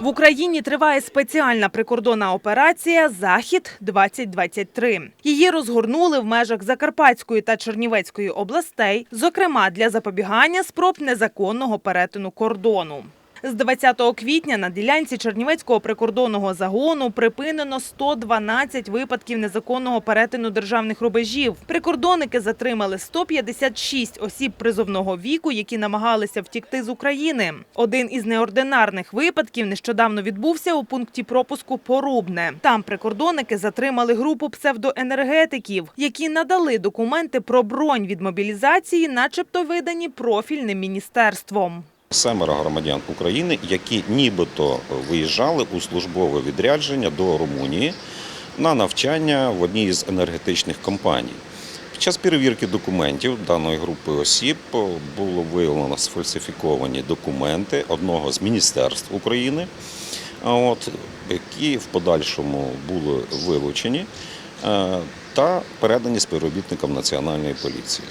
В Україні триває спеціальна прикордонна операція Захід 2023 Її розгорнули в межах Закарпатської та Чернівецької областей, зокрема для запобігання спроб незаконного перетину кордону. З 20 квітня на ділянці Чернівецького прикордонного загону припинено 112 випадків незаконного перетину державних рубежів. Прикордонники затримали 156 осіб призовного віку, які намагалися втікти з України. Один із неординарних випадків нещодавно відбувся у пункті пропуску Порубне. Там прикордонники затримали групу псевдоенергетиків, які надали документи про бронь від мобілізації, начебто видані профільним міністерством. Семеро громадян України, які нібито виїжджали у службове відрядження до Румунії на навчання в одній із енергетичних компаній. Під час перевірки документів даної групи осіб було виявлено сфальсифіковані документи одного з міністерств України, от, які в подальшому були вилучені е, та передані співробітникам Національної поліції.